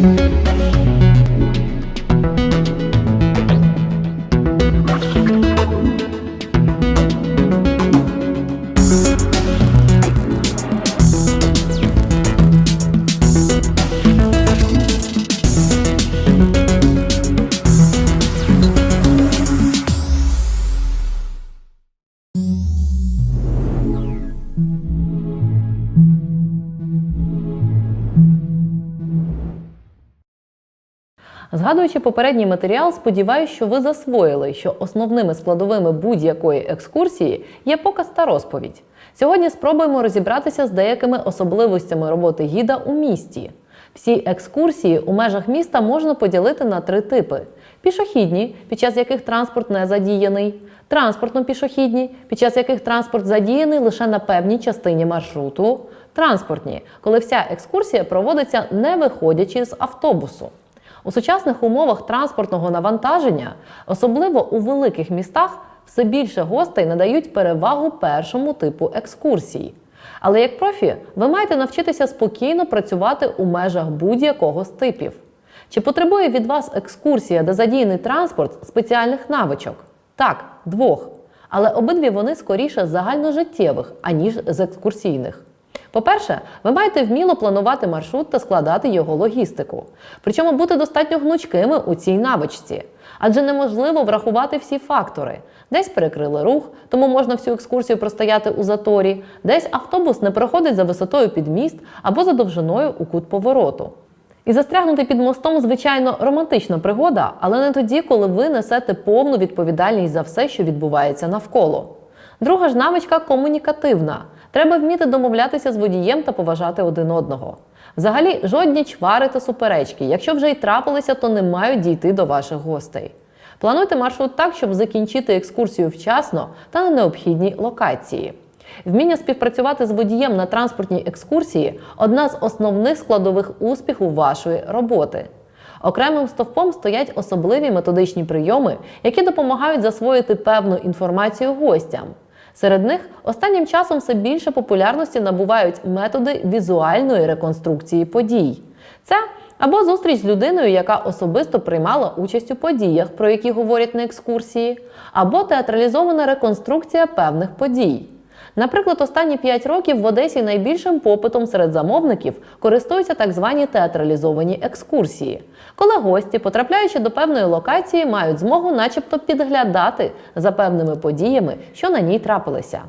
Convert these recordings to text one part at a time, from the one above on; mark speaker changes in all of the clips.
Speaker 1: thank you Згадуючи попередній матеріал, сподіваюся, що ви засвоїли, що основними складовими будь-якої екскурсії є показ та розповідь. Сьогодні спробуємо розібратися з деякими особливостями роботи гіда у місті. Всі екскурсії у межах міста можна поділити на три типи: пішохідні, під час яких транспорт не задіяний, транспортно-пішохідні, під час яких транспорт задіяний лише на певній частині маршруту, транспортні, коли вся екскурсія проводиться не виходячи з автобусу. У сучасних умовах транспортного навантаження, особливо у великих містах, все більше гостей надають перевагу першому типу екскурсій. Але як профі, ви маєте навчитися спокійно працювати у межах будь-якого з типів. Чи потребує від вас екскурсія, де задіяний транспорт спеціальних навичок? Так, двох. Але обидві вони скоріше загальножиттєвих, аніж з екскурсійних. По-перше, ви маєте вміло планувати маршрут та складати його логістику. Причому бути достатньо гнучкими у цій навичці. Адже неможливо врахувати всі фактори. Десь перекрили рух, тому можна всю екскурсію простояти у заторі, десь автобус не проходить за висотою під міст або за довжиною у кут повороту. І застрягнути під мостом, звичайно, романтична пригода, але не тоді, коли ви несете повну відповідальність за все, що відбувається навколо. Друга ж навичка комунікативна. Треба вміти домовлятися з водієм та поважати один одного. Взагалі, жодні чвари та суперечки, якщо вже й трапилися, то не мають дійти до ваших гостей. Плануйте маршрут так, щоб закінчити екскурсію вчасно та на необхідній локації. Вміння співпрацювати з водієм на транспортній екскурсії одна з основних складових успіху вашої роботи. Окремим стовпом стоять особливі методичні прийоми, які допомагають засвоїти певну інформацію гостям. Серед них останнім часом все більше популярності набувають методи візуальної реконструкції подій. Це або зустріч з людиною, яка особисто приймала участь у подіях, про які говорять на екскурсії, або театралізована реконструкція певних подій. Наприклад, останні 5 років в Одесі найбільшим попитом серед замовників користуються так звані театралізовані екскурсії, коли гості, потрапляючи до певної локації, мають змогу, начебто, підглядати за певними подіями, що на ній трапилися.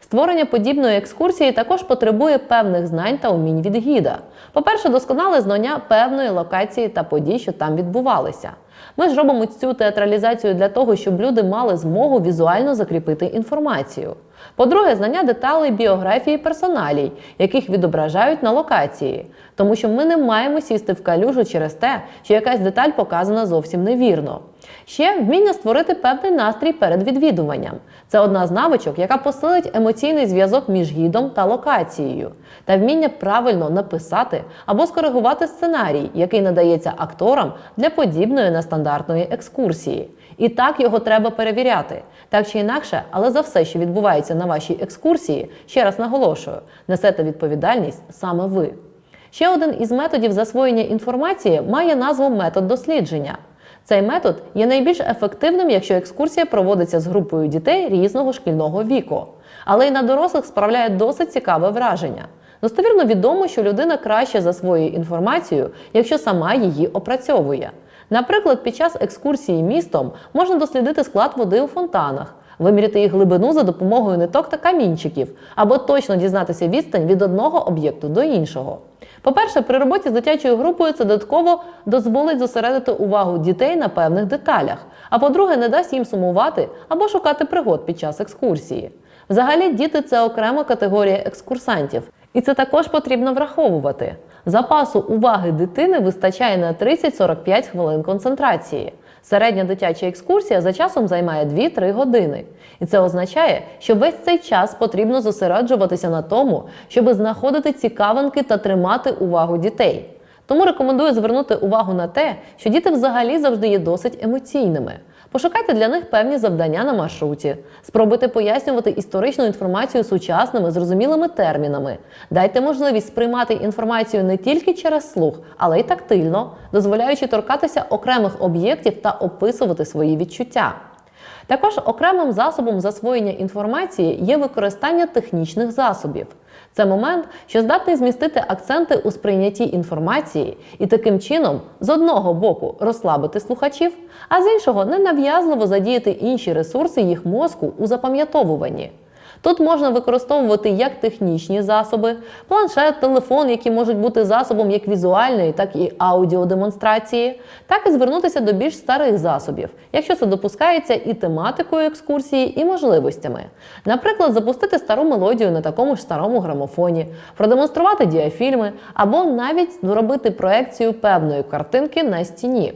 Speaker 1: Створення подібної екскурсії також потребує певних знань та умінь від гіда. По-перше, досконале знання певної локації та подій, що там відбувалися. Ми ж робимо цю театралізацію для того, щоб люди мали змогу візуально закріпити інформацію. По-друге, знання деталей біографії персоналій, яких відображають на локації, тому що ми не маємо сісти в калюжу через те, що якась деталь показана зовсім невірно. Ще вміння створити певний настрій перед відвідуванням. Це одна з навичок, яка посилить емоційний зв'язок між гідом та локацією, та вміння правильно написати або скоригувати сценарій, який надається акторам для подібної нестандартної екскурсії. І так його треба перевіряти. Так чи інакше, але за все, що відбувається на вашій екскурсії, ще раз наголошую, несете відповідальність саме ви. Ще один із методів засвоєння інформації має назву метод дослідження. Цей метод є найбільш ефективним, якщо екскурсія проводиться з групою дітей різного шкільного віку, але й на дорослих справляє досить цікаве враження. Достовірно відомо, що людина краще засвоює інформацію, якщо сама її опрацьовує. Наприклад, під час екскурсії містом можна дослідити склад води у фонтанах, виміряти їх глибину за допомогою ниток та камінчиків, або точно дізнатися відстань від одного об'єкту до іншого. По-перше, при роботі з дитячою групою це додатково дозволить зосередити увагу дітей на певних деталях, а по-друге, не дасть їм сумувати або шукати пригод під час екскурсії. Взагалі, діти це окрема категорія екскурсантів, і це також потрібно враховувати. Запасу уваги дитини вистачає на 30-45 хвилин концентрації. Середня дитяча екскурсія за часом займає 2-3 години. І це означає, що весь цей час потрібно зосереджуватися на тому, щоб знаходити цікавинки та тримати увагу дітей. Тому рекомендую звернути увагу на те, що діти взагалі завжди є досить емоційними. Пошукайте для них певні завдання на маршруті. Спробуйте пояснювати історичну інформацію сучасними зрозумілими термінами. Дайте можливість сприймати інформацію не тільки через слух, але й тактильно, дозволяючи торкатися окремих об'єктів та описувати свої відчуття. Також окремим засобом засвоєння інформації є використання технічних засобів. Це момент, що здатний змістити акценти у сприйнятті інформації і таким чином з одного боку розслабити слухачів, а з іншого ненав'язливо задіяти інші ресурси їх мозку у запам'ятовуванні. Тут можна використовувати як технічні засоби, планшет, телефон, які можуть бути засобом як візуальної, так і аудіодемонстрації, так і звернутися до більш старих засобів, якщо це допускається і тематикою екскурсії, і можливостями. Наприклад, запустити стару мелодію на такому ж старому грамофоні, продемонструвати діафільми або навіть зробити проекцію певної картинки на стіні.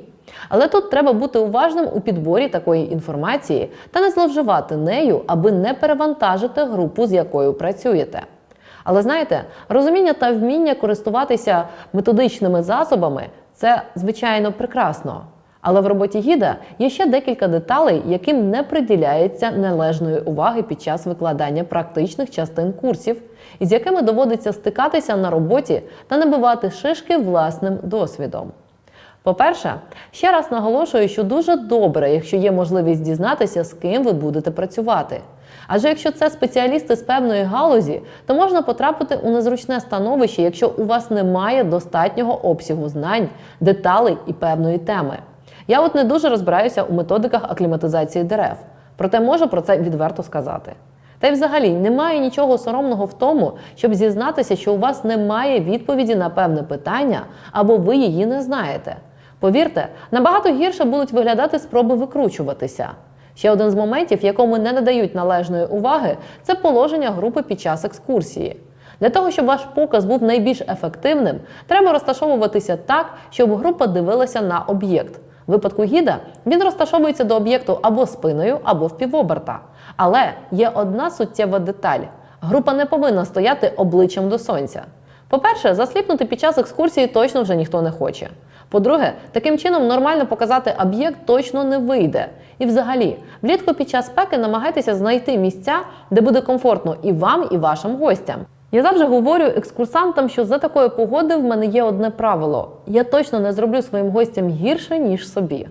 Speaker 1: Але тут треба бути уважним у підборі такої інформації та не зловживати нею, аби не перевантажити групу, з якою працюєте. Але знаєте, розуміння та вміння користуватися методичними засобами це звичайно прекрасно. Але в роботі гіда є ще декілька деталей, яким не приділяється належної уваги під час викладання практичних частин курсів, із якими доводиться стикатися на роботі та набивати шишки власним досвідом. По-перше, ще раз наголошую, що дуже добре, якщо є можливість дізнатися, з ким ви будете працювати. Адже якщо це спеціалісти з певної галузі, то можна потрапити у незручне становище, якщо у вас немає достатнього обсягу знань, деталей і певної теми. Я от не дуже розбираюся у методиках акліматизації дерев, проте можу про це відверто сказати. Та й взагалі немає нічого соромного в тому, щоб зізнатися, що у вас немає відповіді на певне питання або ви її не знаєте. Повірте, набагато гірше будуть виглядати спроби викручуватися. Ще один з моментів, якому не надають належної уваги, це положення групи під час екскурсії. Для того, щоб ваш показ був найбільш ефективним, треба розташовуватися так, щоб група дивилася на об'єкт. В випадку гіда він розташовується до об'єкту або спиною, або впівоберта. Але є одна суттєва деталь: група не повинна стояти обличчям до сонця. По-перше, засліпнути під час екскурсії точно вже ніхто не хоче. По-друге, таким чином нормально показати об'єкт точно не вийде. І взагалі, влітку під час спеки намагайтеся знайти місця, де буде комфортно і вам, і вашим гостям. Я завжди говорю екскурсантам, що за такої погоди в мене є одне правило: я точно не зроблю своїм гостям гірше, ніж собі.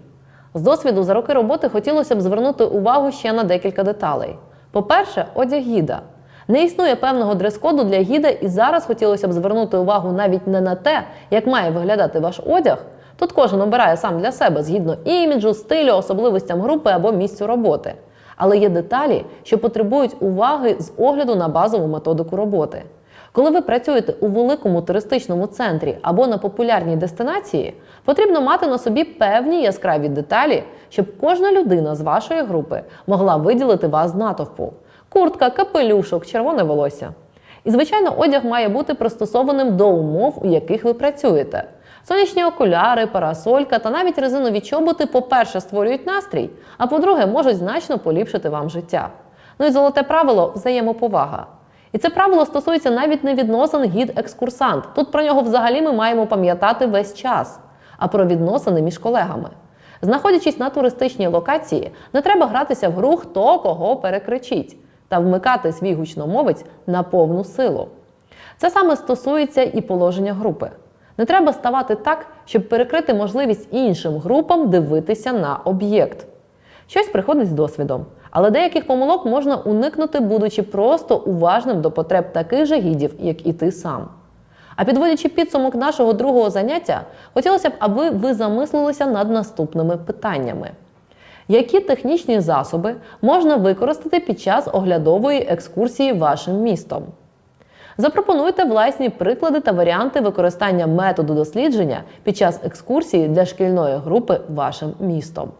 Speaker 1: З досвіду за роки роботи хотілося б звернути увагу ще на декілька деталей. По-перше, одяг гіда. Не існує певного дрес-коду для гіда, і зараз хотілося б звернути увагу навіть не на те, як має виглядати ваш одяг. Тут кожен обирає сам для себе згідно іміджу, стилю, особливостям групи або місцю роботи. Але є деталі, що потребують уваги з огляду на базову методику роботи. Коли ви працюєте у великому туристичному центрі або на популярній дестинації, потрібно мати на собі певні яскраві деталі, щоб кожна людина з вашої групи могла виділити вас з натовпу: куртка, капелюшок, червоне волосся. І, звичайно, одяг має бути пристосованим до умов, у яких ви працюєте. Сонячні окуляри, парасолька та навіть резинові чоботи, по-перше, створюють настрій, а по-друге, можуть значно поліпшити вам життя. Ну і золоте правило взаємоповага. І це правило стосується навіть не відносин гід-екскурсант. Тут про нього взагалі ми маємо пам'ятати весь час, а про відносини між колегами. Знаходячись на туристичній локації, не треба гратися в гру, хто кого перекричить, та вмикати свій гучномовець на повну силу. Це саме стосується і положення групи. Не треба ставати так, щоб перекрити можливість іншим групам дивитися на об'єкт. Щось приходить з досвідом, але деяких помилок можна уникнути, будучи просто уважним до потреб таких же гідів, як і ти сам. А підводячи підсумок нашого другого заняття, хотілося б, аби ви замислилися над наступними питаннями. Які технічні засоби можна використати під час оглядової екскурсії вашим містом? Запропонуйте власні приклади та варіанти використання методу дослідження під час екскурсії для шкільної групи вашим містом.